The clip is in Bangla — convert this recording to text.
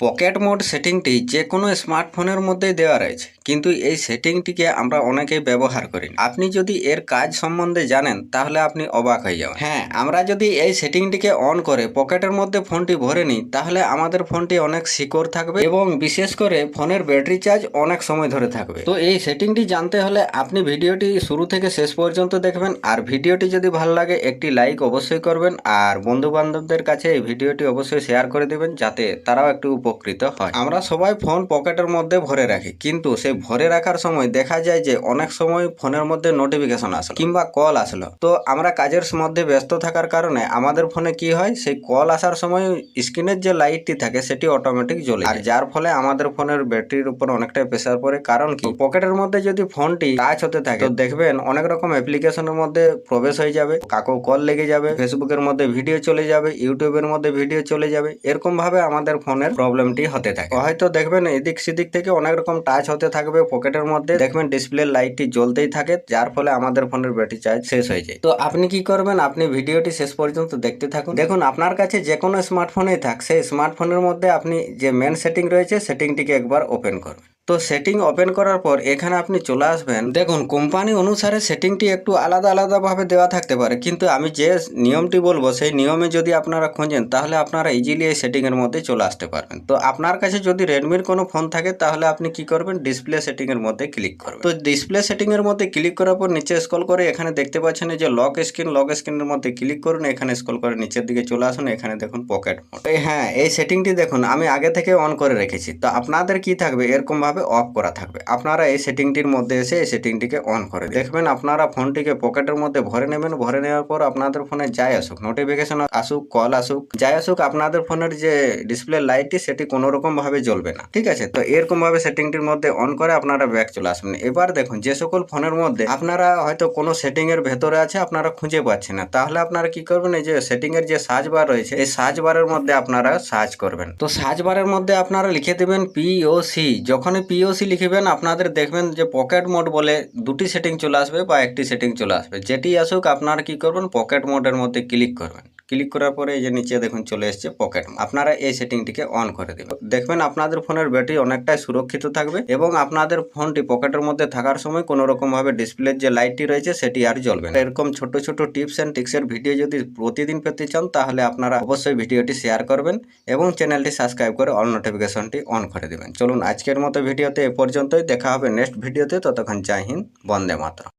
পকেট মোড সেটিংটি যে কোনো স্মার্টফোনের মধ্যেই দেওয়া রয়েছে। কিন্তু এই সেটিংটিকে আমরা অনেকেই ব্যবহার করি আপনি যদি এর কাজ সম্বন্ধে জানেন, তাহলে আপনি অবাক হয়ে যাবেন। হ্যাঁ আমরা যদি এই সেটিংটিকে অন করে পকেটের মধ্যে ফোনটি ভরে নিই, তাহলে আমাদের ফোনটি অনেক সিকিউর থাকবে এবং বিশেষ করে ফোনের ব্যাটারি চার্জ অনেক সময় ধরে থাকবে। তো এই সেটিংটি জানতে হলে আপনি ভিডিওটি শুরু থেকে শেষ পর্যন্ত দেখবেন। আর ভিডিওটি যদি ভালো লাগে, একটি লাইক অবশ্যই করবেন। আর বন্ধু বান্ধবদের কাছে এই ভিডিওটি অবশ্যই শেয়ার করে দেবেন, যাতে তারাও একটু উপকৃত হয়। আমরা সবাই ফোন পকেটের মধ্যে ভরে রাখি, কিন্তু সেই ভরে রাখার সময় দেখা যায় যে অনেক সময় ফোনের মধ্যে নোটিফিকেশন আসলো কিংবা কল আসলো তো আমরা কাজের মধ্যে ব্যস্ত থাকার কারণে আমাদের ফোনে কি হয়, সেই কল আসার সময় স্ক্রিনের যে লাইটটি থাকে, সেটি অটোমেটিক জ্বলে আর যার ফলে আমাদের ফোনের ব্যাটারির উপর অনেকটাই প্রেসার পড়ে। কারণ কি? পকেটের মধ্যে যদি ফোনটি টাচ হতে থাকে, তো দেখবেন অনেক রকম অ্যাপ্লিকেশনের মধ্যে প্রবেশ হয়ে যাবে। কাকো কল লেগে যাবে ফেসবুকের মধ্যে ভিডিও চলে যাবে ইউটিউবের মধ্যে ভিডিও চলে যাবে। এরকম ভাবে আমাদের ফোনের প্রবলেমটি হতে থাকে। হয়তো দেখবেন এদিক সেদিক থেকে অনেক রকম টাচ হতে থাকবে পকেটের মধ্যে। দেখবেন ডিসপ্লে লাইটটি জ্বলতেই থাকে, যার ফলে আমাদের ফোনের ব্যাটারি চার্জ শেষ হয়ে যায়। তো আপনি কি করবেন? আপনি ভিডিওটি শেষ পর্যন্ত দেখতে থাকুন। দেখুন, আপনার কাছে যে কোনো স্মার্টফোনেই থাক, সেই স্মার্টফোনের মধ্যে আপনি যে মেন সেটিং রয়েছে সেটিংটিকে একবার ওপেন করবেন তো সেটিং ওপেন করার পর এখানে আপনি চলে আসবেন। দেখুন কোম্পানি অনুসারে সেটিংটি একটু আলাদা আলাদাভাবে দেওয়া থাকতে পারে। কিন্তু আমি যে নিয়মটি বলব, সেই নিয়মে যদি আপনারা খোঁজেন, তাহলে আপনারা ইজিলি এই সেটিংয়ের মধ্যে চলে আসতে পারবেন। তো আপনার কাছে যদি রেডমির কোনো ফোন থাকে, তাহলে আপনি কি করবেন? ডিসপ্লে সেটিংয়ের মধ্যে ক্লিক করবেন। তো ডিসপ্লে সেটিংয়ের মধ্যে ক্লিক করার পর নিচে স্কল করে এখানে দেখতে পাচ্ছেন যে লক স্ক্রিন লক স্ক্রিনের মধ্যে ক্লিক করুন। এখানে স্কল করে নিচের দিকে চলে আসুন। এখানে দেখুন পকেট মোড হ্যাঁ এই সেটিংটি দেখুন, আমি আগে থেকে অন করে রেখেছি। তো আপনাদের কি থাকবে? এরকম ভাবে অফ করা থাকবে। আপনারা এই সেটিংটির মধ্যে এসে এই সেটিংটিকে অন করে দেখবেন আপনারা ফোনটিকে পকেটের মধ্যে ভরে নেবেন, ভরে নেওয়ার পর আপনাদের ফোনে যাই আসুক নোটিফিকেশন আসুক কল আসুক, যাই আসুক, আপনাদের ফোনের যে ডিসপ্লে লাইটটি সেটি কোনো ভাবে জ্বলবে না। ঠিক আছে? তো এরকম ভাবে সেটিংটির মধ্যে অন করে আপনারা ব্যাক চলে আসবেন। এবার দেখুন, যে সকল ফোনের মধ্যে আপনারা হয়তো কোনো সেটিং এর ভেতরে আছে, আপনারা খুঁজে পাচ্ছেন না। তাহলে আপনারা কি করবেন, এই যে সেটিং এর যে সার্চ বার রয়েছে, এই সার্চ বারের মধ্যে আপনারা সার্চ করবেন। তো সার্চ বারের মধ্যে আপনারা লিখে দেবেন পিওসি যখনই পিওসি লিখবেন, আপনাদের দেখবেন যে পকেট মোড বলে দুটি সেটিং চলে আসবে বা একটি সেটিং চলে আসবে। যেটি আসুক, আপনারা কি করবেন? পকেট মোডের মধ্যে ক্লিক করবেন। ক্লিক করার পরে এই যে নিচে দেখুন চলে এসছে পকেট। আপনারা এই সেটিংটিকে অন করে দেবেন। দেখবেন আপনাদের ফোনের ব্যাটারি অনেকটাই সুরক্ষিত থাকবে এবং আপনাদের ফোনটি পকেটের মধ্যে থাকার সময় কোনো রকম ভাবে ডিসপ্লের যে লাইটটি রয়েছে সেটি আর জ্বলবে না। এরকম ছোট ছোট টিপস অ্যান্ড টিক্সের ভিডিও যদি প্রতিদিন পেতে চান, তাহলে আপনারা অবশ্যই ভিডিওটি শেয়ার করবেন এবং চ্যানেলটি সাবস্ক্রাইব করে অল নোটিফিকেশনটি অন করে দেবেন। চলুন আজকের মতো ভিডিওতে এ পর্যন্তই। দেখা হবে নেক্সট ভিডিওতে। ততক্ষণ জয় হিন্দ, বন্দে মাতরম।